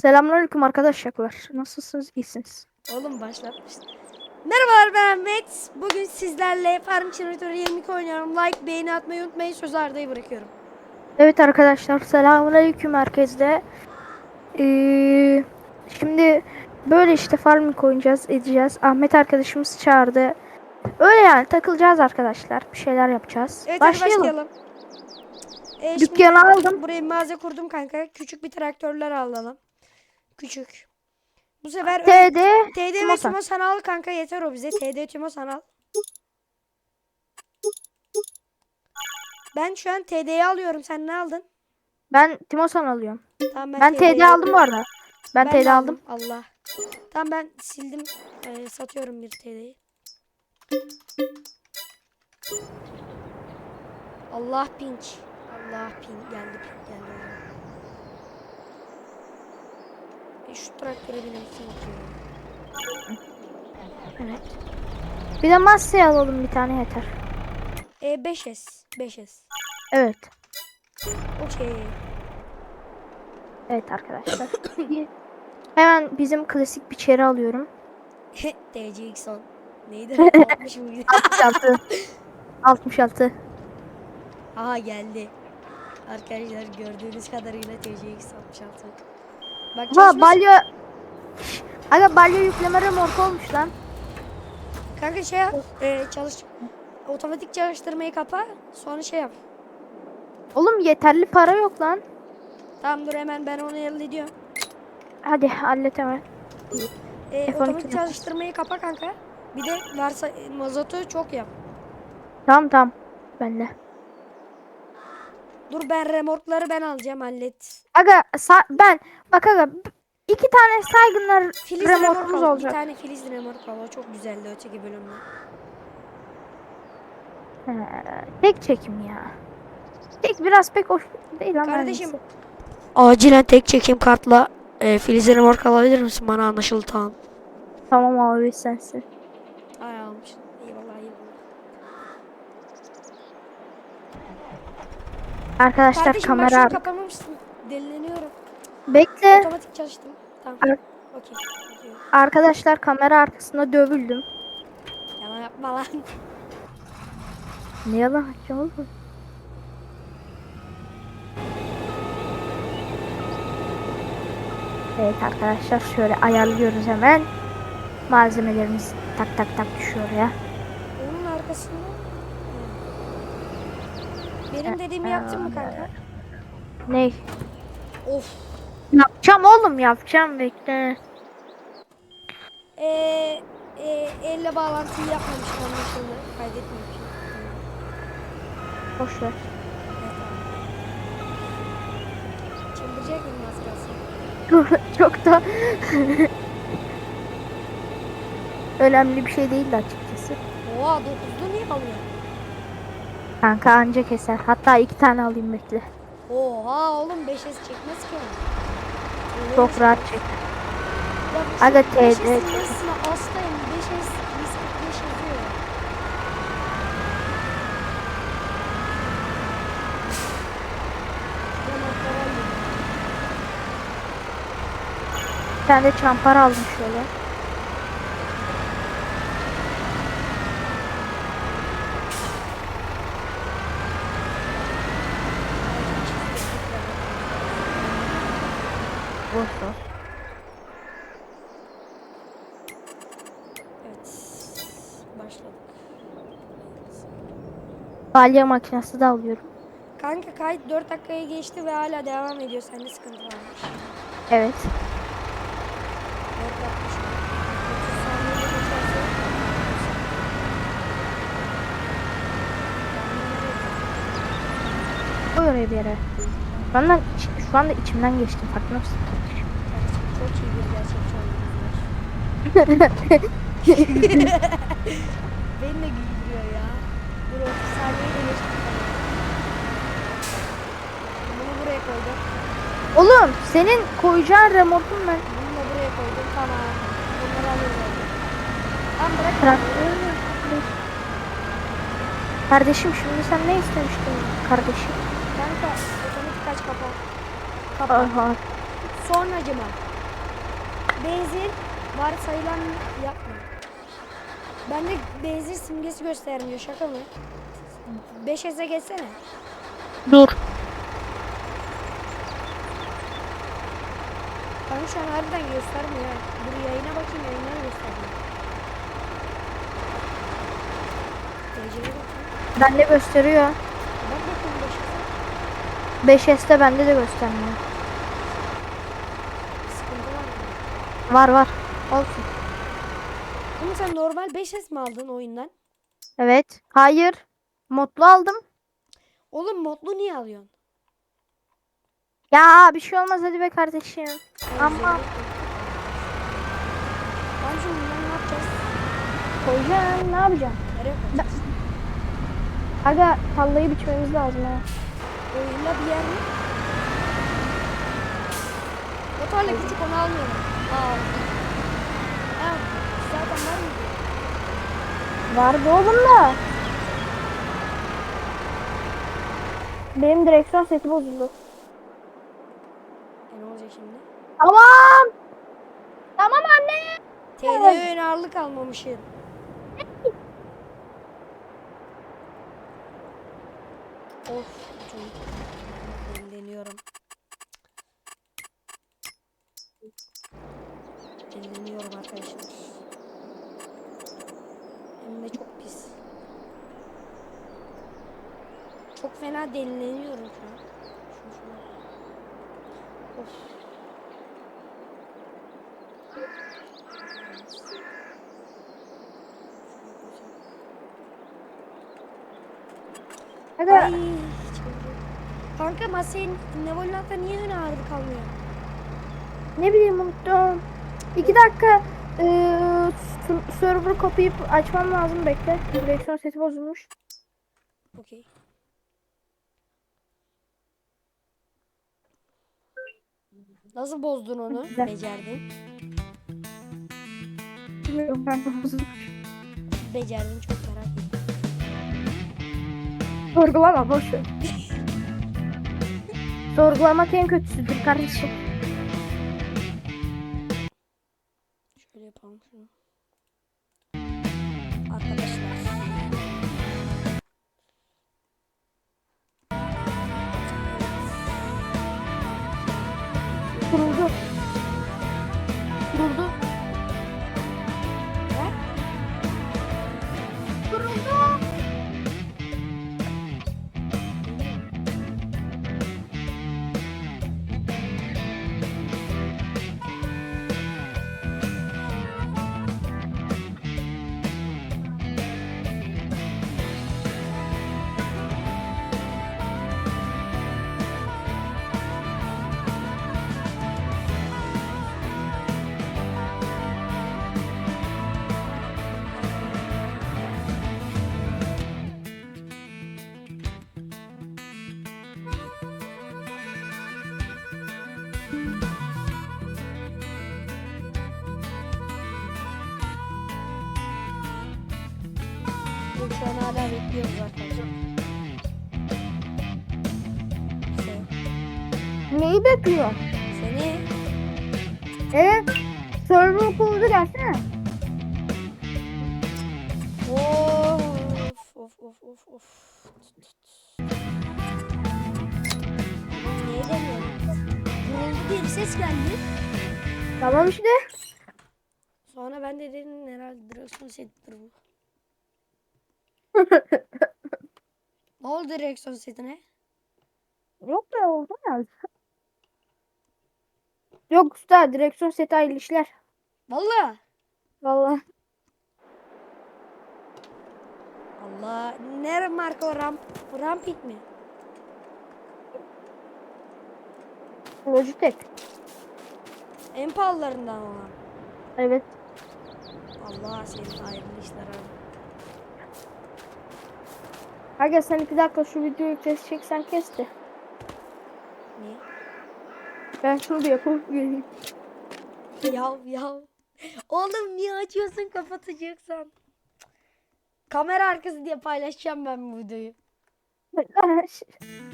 Selamünaleyküm arkadaşlar. Nasılsınız? İyisiniz. Oğlum başlatmıştım. Merhabalar ben Ahmet. Bugün sizlerle Farm Simulator 22 oynuyorum. Like, beğeni atmayı unutmayın. Söz Arda'yı bırakıyorum. Evet arkadaşlar. Selamünaleyküm herkese. Ee, şimdi böyle işte farming oynayacağız, edeceğiz. Ahmet arkadaşımız çağırdı. Öyle yani takılacağız arkadaşlar. Bir şeyler yapacağız. Evet başlayalım. başlayalım. Ee, Dükkanı aldım. Buraya mağaza kurdum kanka. Küçük bir traktörler alalım. Küçük. Bu sefer TD. TD ve Timosan. Timosan al kanka yeter o bize. TD Timosan al. Ben şu an TD'yi alıyorum. Sen ne aldın? Ben Timosan alıyorum. Tamam Ben TD'yi TD aldım bu arada. Ben, Ben TD aldım. Allah. Tamam ben sildim. Ee, satıyorum bir TL'yi. Allah pinç. Allah pin geldi pin geldi. E, şu traktöre bakıyorum. Evet. Bir de Massey alalım bir tane yeter. E 5S. 5S. Evet. Okey. Evet arkadaşlar. Hemen bizim klasik bir çeri alıyorum. TCX10. Neydi? 60 mıydı? 66. 66. Aha geldi. Arkadaşlar gördüğünüz kadarıyla TCX 66. Bak Ha balya Aga balya yükleme remorku olmuş lan. Kanka şey yap. E, çalış. Otomatik çalıştırmayı kapa. Sonra şey yap. Oğlum yeterli para yok lan. Tamam dur hemen ben onu hallediyorum. Hadi hallet hemen. E, F12 otomatik çalıştırmayı kapa kanka. Bir de varsa mazotu çok yap. Tamam tamam. Ben de. Dur ben remorkları ben alacağım hallet. Aga sa- ben bak aga iki tane saygınlar Filiz remork remorkumuz. Bir olacak. tane Filiz remork al. Çok güzeldi öteki bölümde. He, tek çekim ya. Tek biraz pek hoş değil ama. Kardeşim. neyse. Acilen tek çekim kartla e, Filiz remork alabilir misin? Bana anlaşıldı tamam. Tamam abi sensin. Arkadaşlar Kardeşim kamera ar- kapamamışsın. Delileniyorum. bekle. Otomatik çalıştım. Tamam. Ar- okey. Arkadaşlar kamera arkasında dövüldüm. Yalan yapma lan. Ne yalan açacağım oğlum? Evet arkadaşlar şöyle ayarlıyoruz hemen. Malzemelerimiz tak tak tak düşüyor ya. Onun arkasında. Benim dediğimi yaptın mı kanka? Ney? Of. Yapacağım oğlum yapacağım bekle. Ee, e, elle bağlantıyı yapmamışım anlaşıldı. Kaydetmemişim. Boş ver. Çıldıracak mıyım az kalsın? Çok da önemli bir şey değildi açıkçası. Oha 9'lu niye alıyor? Kanka anca keser. Hatta iki tane alayım bekle. Oha oğlum 5S çekmez ki onu. Çok rahat çek. Aga TD 5S yazısına hastayım. 5S 145 yazıyor. Bir tane çampar aldım şöyle. Boş ver. Evet. Başladık. Balya makinesi de alıyorum. Kanka kayıt 4 dakikaya geçti ve hala devam ediyor. Sende sıkıntı varmış. Evet. 4 yapmış. 30 saniyede geçerse. Koy oraya bir yere. Şu anda, şu anda içimden geçtim. Farkında mısın? Çok iyi bir gerçekçi oyuncular. Beni de güldürüyor ya. Dur 30 saniyeyi de. Bunu buraya koydum. Oğlum senin koyacağın remorkun ben. Bunu da buraya koydum. Tamam. Bunları alıyoruz. Tamam bırak. Traktör. Kardeşim şimdi sen ne istemiştin kardeşim? Kanka otomatik kaç kapa. Kapa. Aha. Sonracıma benzin varsayılan yapma. Bende benzin simgesi göstermiyor şaka mı? 5S'e geçsene. Dur. Bana şu an harbiden göstermiyor. ha. Dur yayına bakayım yayına göstermiyor. Dereceye bakayım. Bende gösteriyor. Bak bakayım 5S'e. 5S'te bende de göstermiyor. Sıkıntı var mı? Var var. Olsun. Sen normal 5S mi aldın oyundan? Evet. Hayır. Modlu aldım. Oğlum modlu niye alıyorsun? Ya bir şey olmaz hadi be kardeşim. Ama Ben şimdi bunları ne yapacağız? koyacağım ne yapacağım? Nereye koyacağız? Aga tallayı biçmemiz lazım ha. Oyunda bir yer mi? O tarla küçük onu almıyorum. Aa. Mı? Vardı oğlum da. Benim direksiyon seti bozuldu. E ne olacak şimdi? Tamam. Tamam anne. TD ön ağırlık almamışım. of çok Dinleniyorum. Dinleniyorum arkadaşlar. Hem de çok pis. Çok fena dinleniyorum şu an. Şunu şuna. Of. Aga Ay. Kanka masayın Nevolan'da niye ön ağırlık kalmıyor? ne bileyim unuttum. İki dakika s- server kapayıp açmam lazım bekle. Direksiyon seti bozulmuş. Okey. Nasıl bozdun onu? Güzel. Becerdin. Bilmiyorum kanka bozulmuş. Becerdin çok merak ettim. Sorgulama boş ver. Sorgulamak en kötüsüdür kardeşim. Şöyle yapalım şunu. Kuruldu. Şu an hala bekliyoruz arkadaşlar. Neyi bekliyor? Seni Evet. Server kuruldu gelsene. Of of of of of. Niye demiyorum? Vuruldu diye bir ses geldi. Tamam işte. Sonra ben de dedim herhalde direksiyon setidir bu. Ne oldu direksiyon setine? Yok be oldu ya. Yok usta direksiyon seti hayırlı işler. Valla. Vallahi. Allah. Nere marka o ramp? Rampik mi? Logitech. En pahalılarından olan. Evet. Allah senin hayırlı işler abi. Aga sen iki dakika şu videoyu keseceksen kes de. Niye? Ben şunu bir yapıp geleyim. yav yav. Oğlum niye açıyorsun kapatacaksan? Kamera arkası diye paylaşacağım ben bu videoyu.